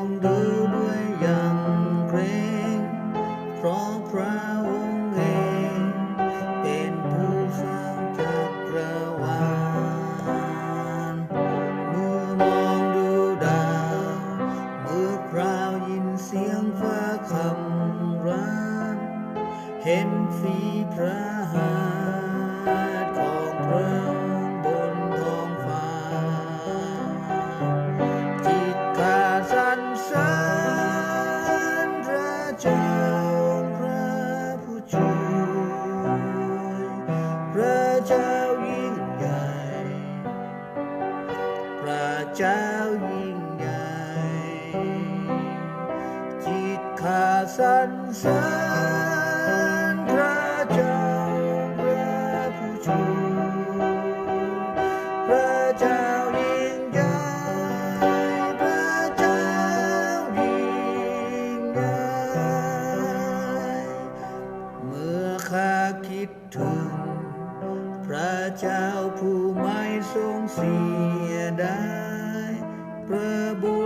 The. คิดถึง พระเจ้าผู้ไม่ทรงเสียดายพระบุ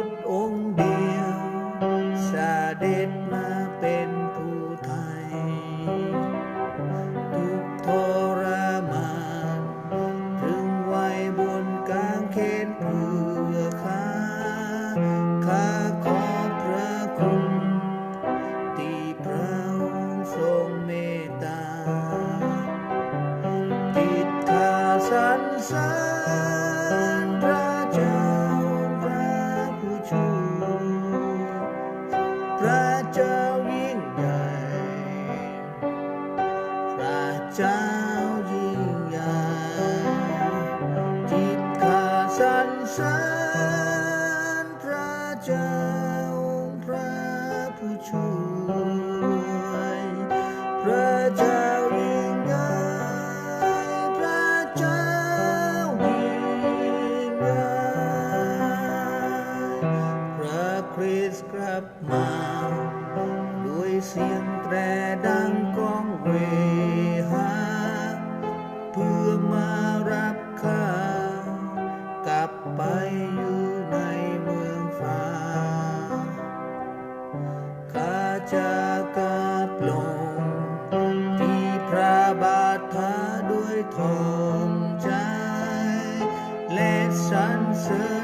องใจ และสรรเสริญ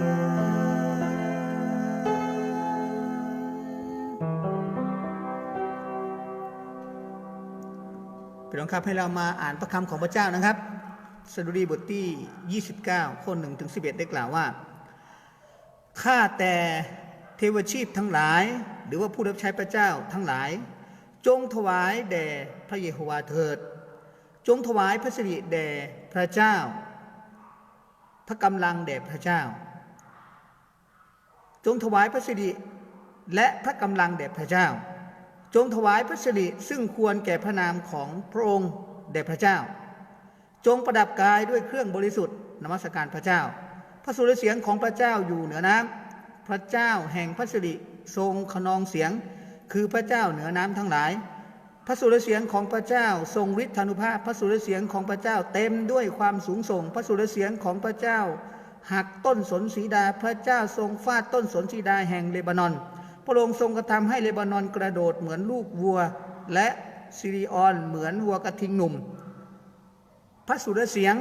พี่น้องครับให้เรามาอ่านพระคำของพระเจ้านะครับสดุดีบทที่ 29 ข้อ1ถึง11 ได้กล่าวว่า ข้าแต่เทวชีพทั้งหลาย หรือว่าผู้รับใช้พระเจ้าทั้งหลาย จงถวายแด่พระเยโฮวาห์เถิด จงถวายพระสิริแด่พระเจ้า พระกำลังแด่พระเจ้า จงถวายพระสิริและพระกำลังแด่พระเจ้า จงถวายพระสิริซึ่งควรแก่พระนามของพระองค์แด่พระเจ้า จงประดับกายด้วยเครื่องบริสุทธิ์นมัสการพระเจ้า พระสุรเสียงของพระเจ้าอยู่เหนือน้ำพระเจ้าแห่งพระสิริทรงขนองเสียง คือพระเจ้าเหนือน้ำทั้งหลาย พระสุรเสียงของพระเจ้าทรงฤทธานุภาพ พระสุรเสียงของพระเจ้าเต็มด้วยความสูงส่ง พระสุรเสียงของพระเจ้า หักต้นสนสีดาพระเจ้าทรงฟาดต้นสนสีดาแห่งเลบานอน พระองค์ทรงกระทำให้เลบานอนกระโดดเหมือนลูกวัว และซิริออนเหมือนวัวกระทิงหนุ่ม พระสุรเสียง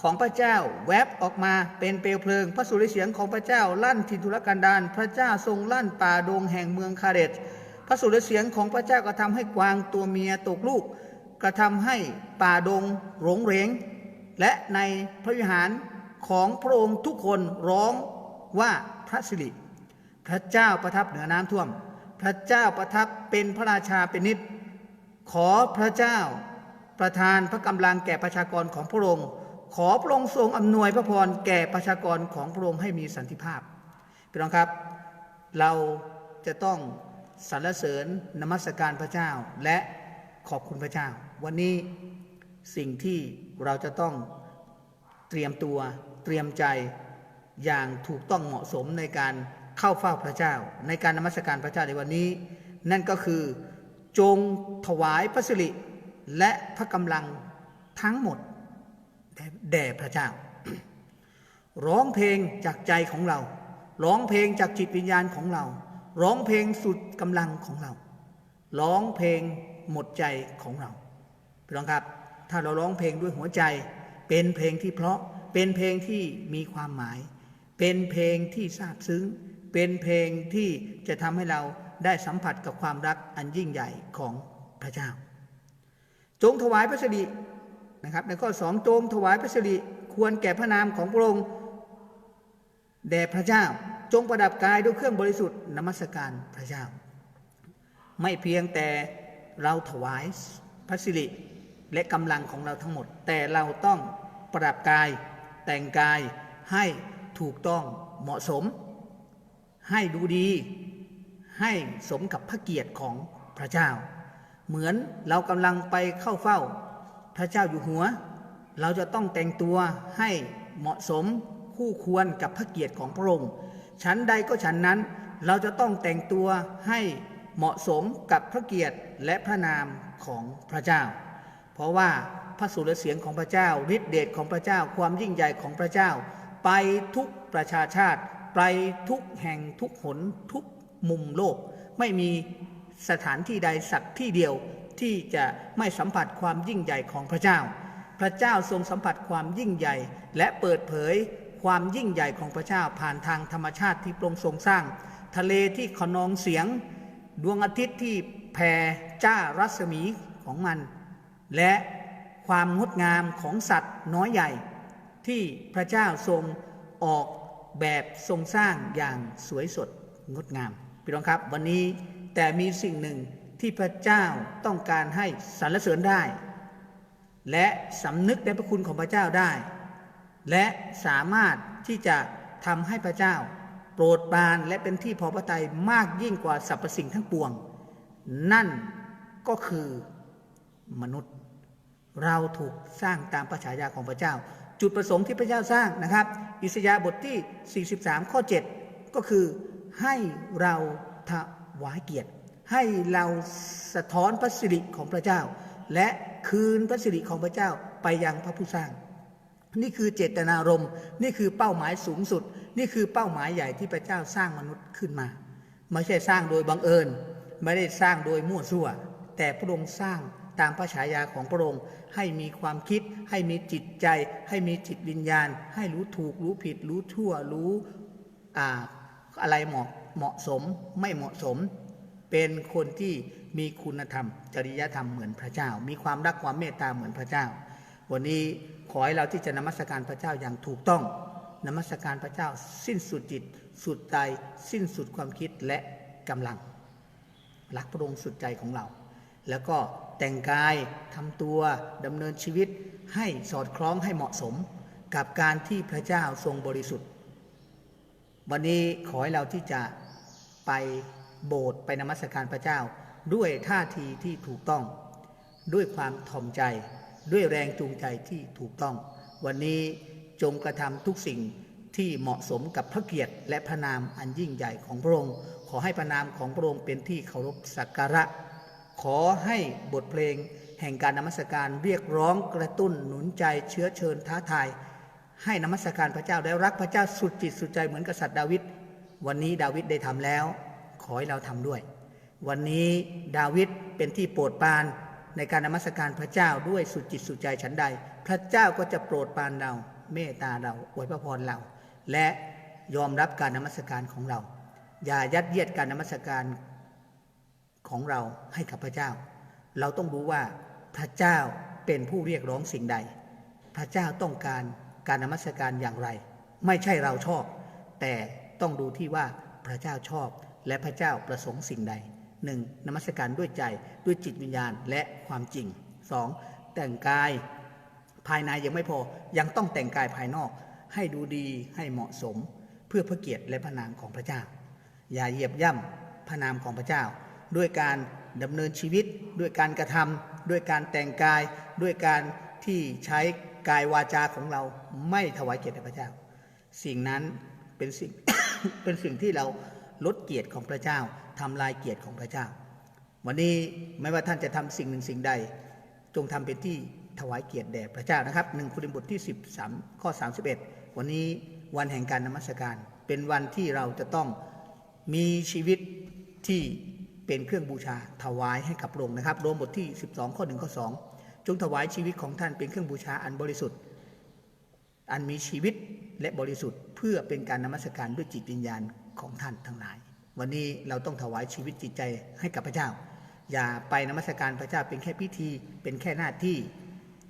ของพระเจ้าแวบออกมาเป็นเปลวเพลิง พระสุรเสียงของพระเจ้าลั่นทินทุรกันดารพระเจ้าทรงลั่นป่าดงแห่งเมืองคาเดชพระสุรเสียงของพระเจ้ากระทำให้กวางตัวเมียตกลูก กระทำให้ป่าดงหลงเหรงและในพระวิหาร ของพระองค์ทุกคนร้องว่าพระสิริ พระเจ้าประทับเหนือน้ำท่วม พระเจ้าประทับเป็นพระราชาเป็นนิจขอพระเจ้าประทานพระกำลังแก่ประชากรของพระองค์ ขอพระองค์ทรงอำนวยพระพรแก่ประชากรของพระองค์ให้มีสันติภาพพี่น้องครับ เราจะต้องสรรเสริญนมัสการพระเจ้าและขอบคุณพระเจ้า วันนี้สิ่งที่เราจะต้องเตรียมตัว เตรียมใจอย่างถูกต้องเหมาะสมในการเข้าเฝ้าพระเจ้า ในการนมัสการพระเจ้าในวันนี้ นั่นก็คือจงถวายพระสิริและพระกำลังทั้งหมดแด่พระเจ้า ร้องเพลงจากใจของเรา ร้องเพลงจากจิตวิญญาณของเรา ร้องเพลงสุดกำลังของเรา ร้องเพลงหมดใจของเราพี่น้องครับ ถ้าเราร้องเพลงด้วยหัวใจเป็นเพลงที่เพราะ เป็นเพลงที่มีความหมาย เป็นเพลงที่ซาบซึ้ง เป็นเพลงที่จะทำให้เราได้สัมผัสกับความรักอันยิ่งใหญ่ของพระเจ้า จงถวายพระสิรินะครับในข้อสองจงถวายพระสิริควรแก่พระนามของพระองค์แด่พระเจ้า จงประดับกายด้วยเครื่องบริสุทธิ์นมัสการพระเจ้า ไม่เพียงแต่เราถวายพระสิริและกำลังของเราทั้งหมด แต่เราต้องประดับกาย แต่งกายให้ถูกต้องเหมาะสม ให้ดูดี ให้สมกับพระเกียรติของพระเจ้า เหมือนเรากำลังไปเข้าเฝ้า พระเจ้าอยู่หัว เราจะต้องแต่งตัวให้เหมาะสมคู่ควรกับพระเกียรติของพระองค์ชั้นใดก็ชั้นนั้นเราจะต้องแต่งตัวให้เหมาะสมกับพระเกียรติและพระนามของพระเจ้า เพราะว่า พระสุรเสียงของพระเจ้าฤทธิเดชของพระเจ้า ความยิ่งใหญ่ของพระเจ้า ไปทุกประชาชาติ ไปทุกแห่งทุกหนทุกมุมโลก ไม่มีสถานที่ใดสักที่เดียวที่จะไม่สัมผัสความยิ่งใหญ่ของพระเจ้า พระเจ้าทรงสัมผัสความยิ่งใหญ่ และเปิดเผยความยิ่งใหญ่ของพระเจ้าผ่านทางธรรมชาติที่พระองค์ทรงสร้าง ทะเลที่ขนองเสียง ดวงอาทิตย์ที่แผ่จ้ารัศมีของมัน และ ความงดงามของสัตว์น้อยใหญ่ ที่พระเจ้าทรงออกแบบทรงสร้างอย่างสวยสดงดงามพี่น้องครับวันนี้แต่มีสิ่งหนึ่งที่พระเจ้าต้องการให้สรรเสริญได้ และสำนึกในพระคุณของพระเจ้าได้ และสามารถที่จะทำให้พระเจ้า โปรดปรานและเป็นที่พอพระทัยมากยิ่งกว่าสรรพสิ่งทั้งปวง นั่นก็คือมนุษย์ เราถูกสร้างตามพระฉายาของพระเจ้า จุดประสงค์ที่พระเจ้าสร้างนะครับ อิสยาห์บทที่ 43 ข้อ 7 ก็คือให้เราถวายเกียรติ ให้เราสะท้อนพระสิริของพระเจ้า และคืนพระสิริของพระเจ้าไปยังพระผู้สร้าง นี่คือเจตนารมณ์ นี่คือเป้าหมายสูงสุด นี่คือเป้าหมายใหญ่ที่พระเจ้าสร้างมนุษย์ขึ้นมา ไม่ใช่สร้างโดยบังเอิญ ไม่ได้สร้างโดยมั่วซั่ว แต่พระองค์สร้าง ตามพระฉายาของพระองค์ ให้มีความคิด ให้มีจิตใจ ให้มีจิตวิญญาณ ให้รู้ถูกรู้ผิด รู้ชั่วรู้อ่าอะไรเหมาะเหมาะสมไม่เหมาะสม เป็นคนที่มีคุณธรรม จริยธรรมเหมือนพระเจ้า มีความรักความเมตตาเหมือนพระเจ้า วันนี้ขอให้เราที่จะนมัสการพระเจ้าอย่างถูกต้องนมัสการพระเจ้าสิ้นสุดจิต สุดใจ สิ้นสุดความคิดและกำลัง รักพระองค์สุดใจของเรา แล้วก็แต่งกายทำตัวดำเนินชีวิตให้สอดคล้องให้เหมาะสมกับการที่พระเจ้าทรงบริสุทธิ์ วันนี้ขอให้เราที่จะไปโบสถ์ไปนมัสการพระเจ้า ด้วยท่าทีที่ถูกต้อง ด้วยความถ่อมใจ ด้วยแรงจูงใจที่ถูกต้อง วันนี้จงกระทำทุกสิ่งที่เหมาะสมกับพระเกียรติและพระนามอันยิ่งใหญ่ของพระองค์ ขอให้พระนามของพระองค์เป็นที่เคารพสักการะ ขอให้บทเพลงแห่งการนมัสการเรียกร้องกระตุ้นหนุนใจเชื้อเชิญท้าทาย ให้นมัสการพระเจ้าได้รักพระเจ้าสุดจิตสุดใจเหมือนกษัตริย์ดาวิดวันนี้ดาวิดได้ทำแล้ว ขอให้เราทำด้วย วันนี้ดาวิดเป็นที่โปรดปรานในการนมัสการพระเจ้าด้วยสุดจิตสุดใจฉันใด พระเจ้าก็จะโปรดปรานเราเมตตาเราอวยพระพรเรา และยอมรับการนมัสการของเรา อย่ายัดเยียดการนมัสการ ของเราให้กับพระเจ้า เราต้องรู้ว่าพระเจ้าเป็นผู้เรียกร้องสิ่งใด พระเจ้าต้องการการนมัสการอย่างไร ไม่ใช่เราชอบ แต่ต้องดูที่ว่าพระเจ้าชอบและพระเจ้าประสงค์สิ่งใดหนึ่งนมัสการด้วยใจด้วยจิตวิญญาณและความจริงสองแต่งกายภายในยังไม่พอยังต้องแต่งกายภายนอกให้ดูดีให้เหมาะสม เพื่อพระเกียรติและพระนามของพระเจ้า อย่าเหยียบย่ำพระนามของพระเจ้า ด้วยการดำเนินชีวิต ด้วยการกระทำด้วยการแต่งกาย ด้วยการที่ใช้กายวาจาของเราไม่ถวายเกียรติแด่พระเจ้า สิ่งนั้นเป็นสิ่งเป็นสิ่งที่เราลดเกียรติของพระเจ้าทำลายเกียรติของพระเจ้า วันนี้ไม่ว่าท่านจะทำสิ่งหนึ่งสิ่งใด จงทำเป็นที่ถวายเกียรติแด่พระเจ้านะครับหนึ่งโคริบทที่ 13 ข้อ 31 วันนี้วันแห่งการนมัสการ เป็นวันที่เราจะต้องมีชีวิตที่ เป็นเครื่องบูชาถวายให้กับพระองค์นะครับโรมบทที่ 12 ข้อ1ข้อ2จงถวายชีวิตของท่านเป็นเครื่องบูชาอันบริสุทธิ์ อันมีชีวิตและบริสุทธิ์ เพื่อเป็นการนมัสการด้วยจิตวิญญาณของท่านทั้งหลาย วันนี้เราต้องถวายชีวิตจิตใจให้กับพระเจ้า อย่าไปนมัสการพระเจ้าเป็นแค่พิธี เป็นแค่หน้าที่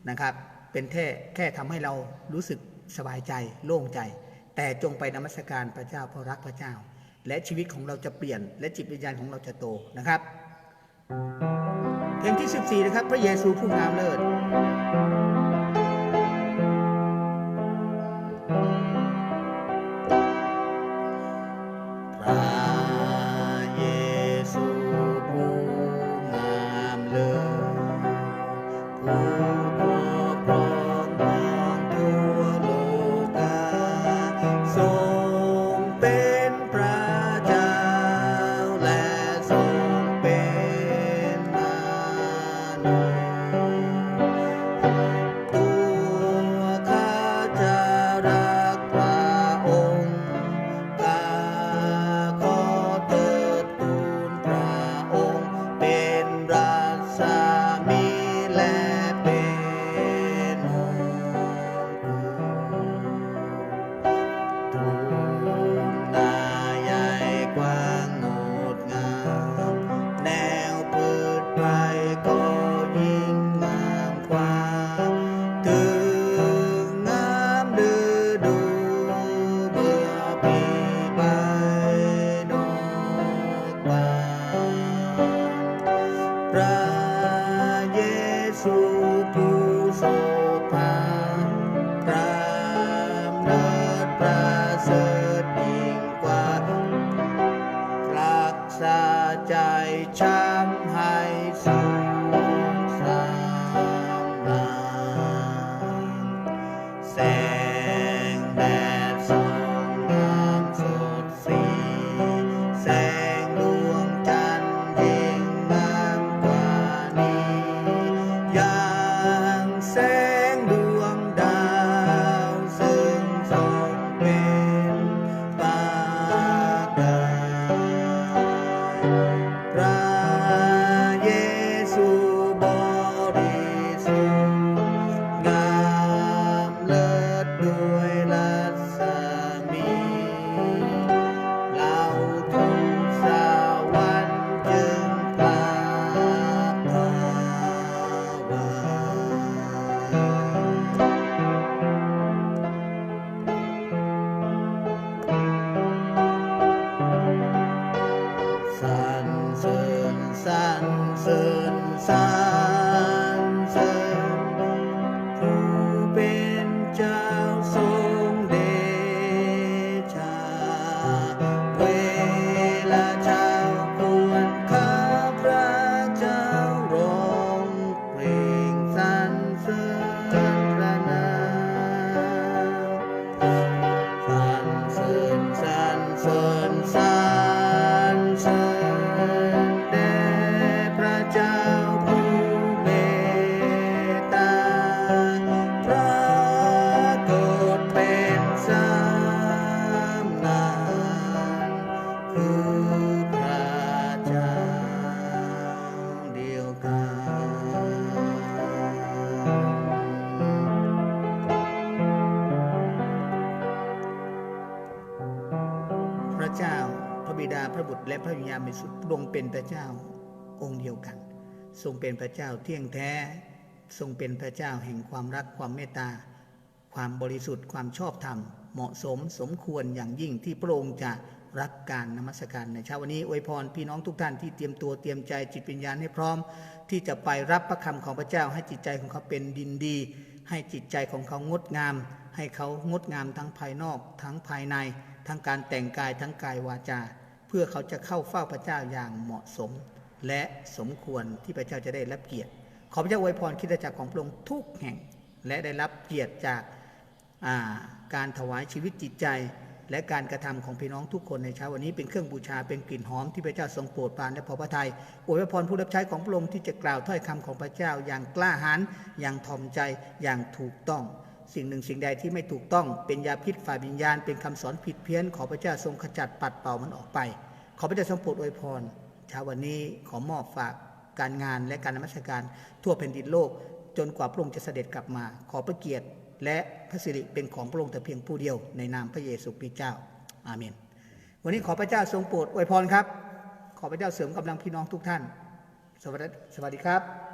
นะครับ เป็นแค่แค่ทำให้เรารู้สึกสบายใจโล่งใจ แต่จงไปนมัสการพระเจ้าเพราะรักพระเจ้า และชีวิตของเราจะเปลี่ยน และจิตวิญญาณของเราจะโตนะครับ เพลงที่ 14 นะครับ พระเยซูผู้งามเลิศ และพระวิญญาณบริสุทธิ์พรงเป็นพระเจ้าองค์เดียวกัน ทรงเป็นพระเจ้าเที่ยงแท้ ทรงเป็นพระเจ้าแห่งความรักความเมตตา ความบริสุทธิ์ความชอบธรรม เหมาะสมสมควรอย่างยิ่งที่พระองค์จะรับการนมัสการในเช้าวันนี้อวยพรพี่น้องทุกท่านที่เตรียมตัวเตรียมใจจิตวิญญาณให้พร้อม ที่จะไปรับพระคำของพระเจ้า ให้จิตใจของเขาเป็นดินดี ให้จิตใจของเขางดงาม ให้เขางดงามทั้งภายนอก ทั้งภายใน ทั้งการแต่งกายทั้งกายวาจา เพื่อเขาจะเข้าเฝ้าพระเจ้าอย่างเหมาะสม และสมควรที่พระเจ้าจะได้รับเกียรติ ขอพระเจ้าอวยพรคิดจักรของพระองค์ทุกแห่ง และได้รับเกียรติจากาการถวายชีวิตจิตใจ และการกระทำของพี่น้องทุกคนในเช้าวันนี้เป็นเครื่องบูชาเป็นกลิ่นหอมที่พระเจ้าทรงโปรดปรานและพอพระทัยอวยพรผู้รับใช้ของพระองค์ที่จะกล่าวถ้อยคำของพระเจ้าอย่างกล้าหาญอย่างถ่อมใจอย่างถูกต้อง สิ่งหนึ่งสิ่งใดที่ไม่ถูกต้องเป็นยาพิษฝ่ายวิญญาณ เป็นคำสอนผิดเพี้ยน ขอพระเจ้าทรงขจัดปัดเป่ามันออกไป ขอพระเจ้าทรงโปรดอวยพรเช้าวันนี้ขอมอบฝากการงานและการนมัสการทั่วแผ่นดินโลก จนกว่าพระองค์จะเสด็จกลับมา ขอพระเกียรติ และพระสิริเป็นของพระองค์แต่เพียงผู้เดียวในนามพระเยซูคริสต์เจ้าอาเมน วันนี้ขอพระเจ้าทรงโปรดอวยพรครับ ขอพระเจ้าเสริมกำลังพี่น้องทุกท่าน สวัสดีสวัสดีครับ